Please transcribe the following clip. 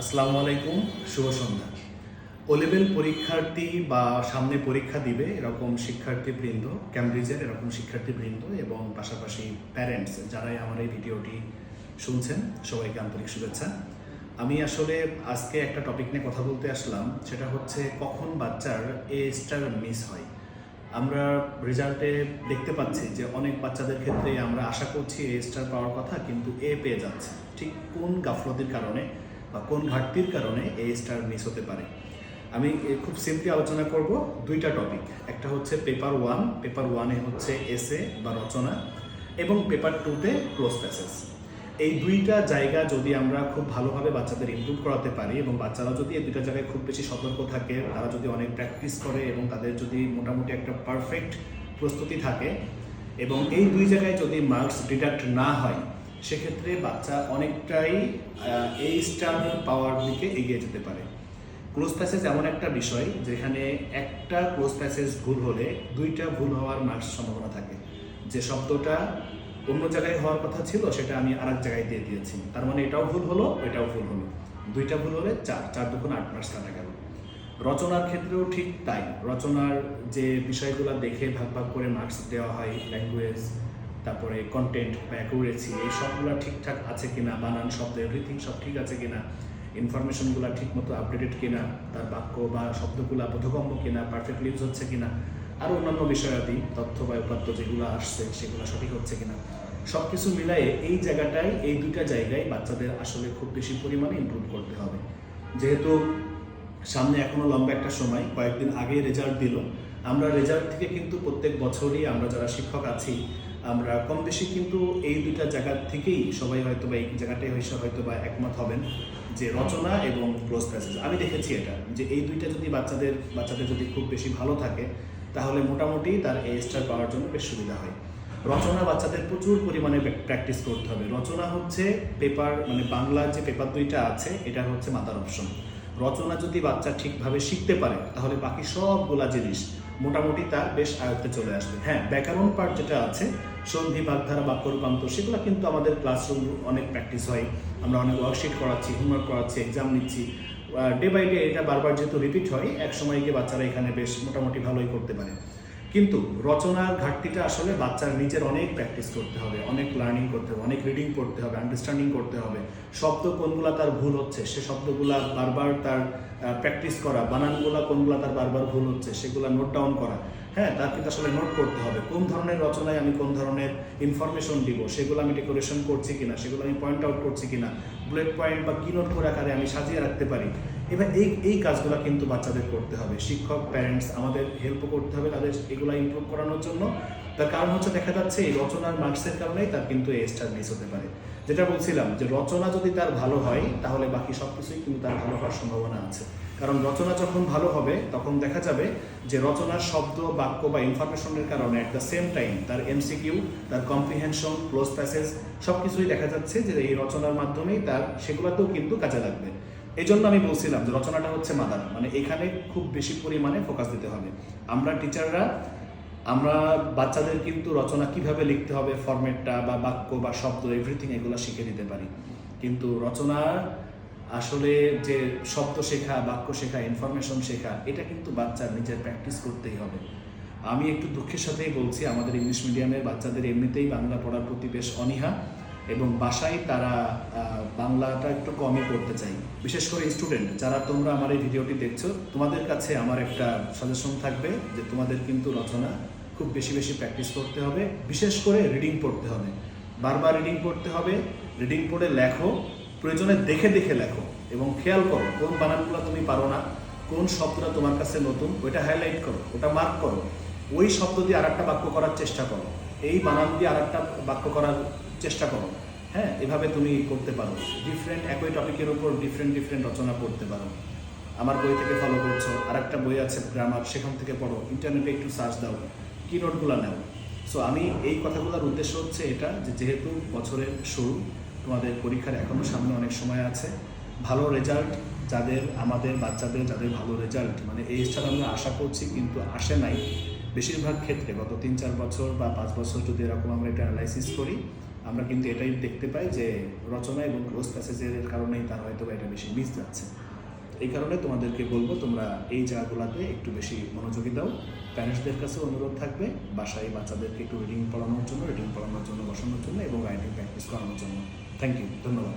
আসসালামু আলাইকুম, শুভ সন্ধ্যা। ও লেভেল পরীক্ষার্থী বা সামনে পরীক্ষা দিবে এরকম শিক্ষার্থী বৃন্দ ক্যামব্রিজের এরকম শিক্ষার্থী বৃন্দ এবং পাশাপাশি প্যারেন্টস যারাই আমার এই ভিডিওটি শুনছেন, সবাইকে আন্তরিক শুভেচ্ছা। আমি আসলে আজকে একটা টপিক নিয়ে কথা বলতে আসলাম, সেটা হচ্ছে কখন বাচ্চার এ স্টার মিস হয়। আমরা রেজাল্টে দেখতে পাচ্ছি যে অনেক বাচ্চাদের ক্ষেত্রে আমরা আশা করছি এ স্টার পাওয়ার কথা, কিন্তু এ পেয়ে যাচ্ছে। ঠিক কোন গাফলতির কারণে? বা কোন ঘাটতির কারণে এই স্টার মিস হতে পারে। আমি খুব সিম্পলি আলোচনা করব দুইটা টপিক একটা হচ্ছে পেপার ওয়ান পেপার ওয়ানে হচ্ছে এসে বা রচনা এবং পেপার টুতে ক্লোজ প্যাসেজ এই দুইটা জায়গা যদি আমরা খুব ভালোভাবে বাচ্চাদের ইনক্লুড করাতে পারি এবং বাচ্চারা যদি এই দুইটা জায়গায় খুব বেশি সতর্ক থাকে, তারা যদি অনেক প্র্যাকটিস করে এবং তাদের যদি মোটামুটি একটা পারফেক্ট প্রস্তুতি থাকে এবং এই দুই জায়গায় যদি মার্কস ডিডাক্ট না হয় সেক্ষেত্রে বাচ্চা অনেকটাই এই স্টার পাওয়ার দিকে এগিয়ে যেতে পারে। ক্লোজ প্যাসেজ এমন একটা বিষয় যেখানে একটা ক্লোজ প্যাসেজ ভুল হলে দুইটা ভুল হওয়ার মার্কস সম্ভাবনা থাকে। যে শব্দটা অন্য জায়গায় হওয়ার কথা ছিল, সেটা আমি আরেক জায়গায় দিয়ে দিয়েছি। তার মানে এটাও ভুল হলো এটাও ভুল হলো। দুইটা ভুল হলে চার চার দুগুণ আট মার্কস কাটা গেল। রচনার ক্ষেত্রেও ঠিক তাই। রচনার যে বিষয়গুলো দেখে ভাগ ভাগ করে মার্কস দেওয়া হয় ল্যাঙ্গুয়েজ তারপরে কন্টেন্ট বা অ্যাকুরেসি এই সবগুলো ঠিকঠাক আছে কিনা, বানান শব্দ এভরিথিং সব ঠিক আছে কিনা ইনফরমেশনগুলো ঠিক মতো আপডেটেড কিনা, তার বাক্য বা শব্দগুলো বোধগম্য কিনা পারফেক্টলি ইউজ হচ্ছে কিনা আরও অন্যান্য বিষয়াদি, তথ্য বা উপাত্ত যেগুলো আসছে, সেগুলো সঠিক হচ্ছে কিনা। সব কিছু মিলায়ে এই জায়গাটায়, এই দুইটা জায়গায় বাচ্চাদের আসলে খুব বেশি পরিমাণে ইম্প্রুভ করতে হবে। যেহেতু সামনে এখনও লম্বা একটা সময়, কয়েকদিন আগে রেজাল্ট দিল। আমরা রেজাল্ট থেকে কিন্তু প্রত্যেক বছরই আমরা যারা শিক্ষক আছি আমরা কম বেশি কিন্তু এই দুইটা জায়গা থেকেই সবাই হয়তো বা এই জায়গাটাই হয়েছে, হয়তো বা একমত হবেন যে রচনা এবং ক্লোজ প্যাসেজ আমি দেখেছি এটা, যে এই দুইটা যদি বাচ্চাদের বাচ্চাদের যদি খুব বেশি ভালো থাকে, তাহলে মোটামুটি তার এ স্টার পাওয়ার জন্য বেশ সুবিধা হয়। রচনা বাচ্চাদের প্রচুর পরিমাণে প্র্যাকটিস করতে হবে। রচনা হচ্ছে পেপার মানে বাংলার যে পেপার দুইটা আছে, এটা হচ্ছে মাতার অপশন রচনা যদি বাচ্চা ঠিকভাবে শিখতে পারে, তাহলে বাকি সবগুলা জিনিস মোটামুটি তার বেশ আয়ত্তে চলে আসবে। হ্যাঁ ব্যাকরণ পার্ট যেটা আছে, সন্ধি, বাগধারা, বাক্য রূপান্তর, সেগুলো কিন্তু আমাদের ক্লাসরুম অনেক প্র্যাকটিস হয়। আমরা অনেক ওয়ার্কশিট করাচ্ছি হোমওয়ার্ক করাচ্ছি এক্সাম নিচ্ছি। ডে বাই ডে এটা বারবার যেহেতু রিপিট হয় এক সময় গিয়ে বাচ্চারা এখানে বেশ মোটামুটি ভালোই করতে পারে। কিন্তু রচনার ঘাটতিটা আসলে বাচ্চার নিজের অনেক প্র্যাকটিস করতে হবে, অনেক লার্নিং করতে হবে, অনেক রিডিং করতে হবে আন্ডারস্ট্যান্ডিং করতে হবে। শব্দ কোনগুলা তার ভুল হচ্ছে, সে শব্দগুলা বারবার তার প্র্যাকটিস করা, বানানগুলা কোনগুলা তার বারবার ভুল হচ্ছে, সেগুলা নোট ডাউন করা। হ্যাঁ তার কিন্তু আসলে নোট করতে হবে, কোন ধরনের রচনায় আমি কোন ধরনের ইনফরমেশন দিব, সেগুলো আমি ডেকোরেশন করছি কিনা, সেগুলো আমি পয়েন্ট আউট করছি কিনা বুলেট পয়েন্ট বা কি নোট করে আকারে আমি সাজিয়ে রাখতে পারি। এবার এই এই কাজগুলো কিন্তু বাচ্চাদের করতে হবে। শিক্ষক প্যারেন্টস আমাদের হেল্প করতে হবে তাদের এগুলো ইমপ্রুভ করানোর জন্য। তার কারণ হচ্ছে দেখা যাচ্ছে, এই রচনার মার্কসের কারণেই তার কিন্তু এই স্টার মিস হতে পারে। যেটা বলছিলাম যে রচনা যদি তার ভালো হয়, তাহলে বাকি সব কিছুই কিন্তু তার ভালো হওয়ার সম্ভাবনা আছে। কারণ রচনা যখন ভালো হবে, তখন দেখা যাবে যে রচনার শব্দ, বাক্য বা ইনফরমেশনের কারণে অ্যাট দ্য সেম টাইম তার এমসিকিউ তার কম্প্রিহেনশন ক্লোজ প্যাসেজ সব কিছুই দেখা যাচ্ছে যে এই রচনার মাধ্যমেই তার সেগুলোতেও কিন্তু কাজে লাগবে। এই জন্য আমি বলছিলাম যে রচনাটা হচ্ছে মাদার মানে এখানে খুব বেশি পরিমাণে ফোকাস দিতে হবে। আমরা টিচাররা আমরা বাচ্চাদের কিন্তু রচনা কীভাবে লিখতে হবে ফরম্যাটটা বা বাক্য বা শব্দ এভরিথিং এগুলো শিখে দিতে পারি। কিন্তু রচনা আসলে যে শব্দ শেখা, বাক্য শেখা ইনফরমেশন শেখা, এটা কিন্তু বাচ্চার নিজের প্র্যাকটিস করতেই হবে। আমি একটু দুঃখের সাথেই বলছি, আমাদের ইংলিশ মিডিয়ামের বাচ্চাদের এমনিতেই বাংলা পড়ার প্রতি বেশ অনীহা। এবং বাসায় তারা বাংলাটা একটু কমই করতে চাই। বিশেষ করে স্টুডেন্ট যারা তোমরা আমার এই ভিডিওটি দেখছ, তোমাদের কাছে আমার একটা সাজেশন থাকবে যে তোমাদের কিন্তু রচনা খুব বেশি বেশি প্র্যাকটিস করতে হবে। বিশেষ করে রিডিং পড়তে হবে। বারবার রিডিং পড়তে হবে রিডিং পড়ে লেখো, প্রয়োজনে দেখে দেখে লেখো এবং খেয়াল করো কোন বানানগুলো তুমি পারো না, কোন শব্দটা তোমার কাছে নতুন, ওইটা হাইলাইট করো, ওটা মার্ক করো। ওই শব্দ দিয়ে আর একটা বাক্য করার চেষ্টা করো। এই বানান দিয়ে আর একটা বাক্য করার চেষ্টা করো। হ্যাঁ এভাবে তুমি করতে পারো। ডিফারেন্ট একই টপিকের উপর ডিফারেন্ট ডিফারেন্ট রচনা করতে পারো। আমার বই থেকে ফলো করছ আর একটা বই আছে গ্রামার সেখান থেকে পড়ো। ইন্টারনেটে একটু সার্চ দাও, কি নোটগুলো নাও? সো আমি এই কথাগুলোর উদ্দেশ্য হচ্ছে এটা যে যেহেতু বছরের শুরু, তোমাদের পরীক্ষার এখনও সামনে অনেক সময় আছে। ভালো রেজাল্ট যাদের, আমাদের বাচ্চাদের, যাদের ভালো রেজাল্ট মানে এই স্টার আমরা আশা করছি, কিন্তু আসে নাই। বেশিরভাগ ক্ষেত্রে গত তিন, চার বছর বা পাঁচ বছর যদি এরকম আমরা এটা অ্যানালাইসিস করি, আমরা কিন্তু এটাই দেখতে পাই যে রচনা এবং ক্লোজ প্যাসেজের কারণেই তার হয়তো এটা বেশি মিস যাচ্ছে। এই কারণে তোমাদেরকে বলব, তোমরা এই জায়গাগুলোতে একটু বেশি মনোযোগী দাও। প্যারেন্টসদের কাছে অনুরোধ থাকবে, বাসায় বাচ্চাদেরকে একটু রিডিং পড়ানোর জন্য রিডিং পড়ানোর জন্য, বসানোর জন্য এবং রাইটিং প্র্যাকটিস করানোর জন্য। থ্যাংক ইউ ধন্যবাদ।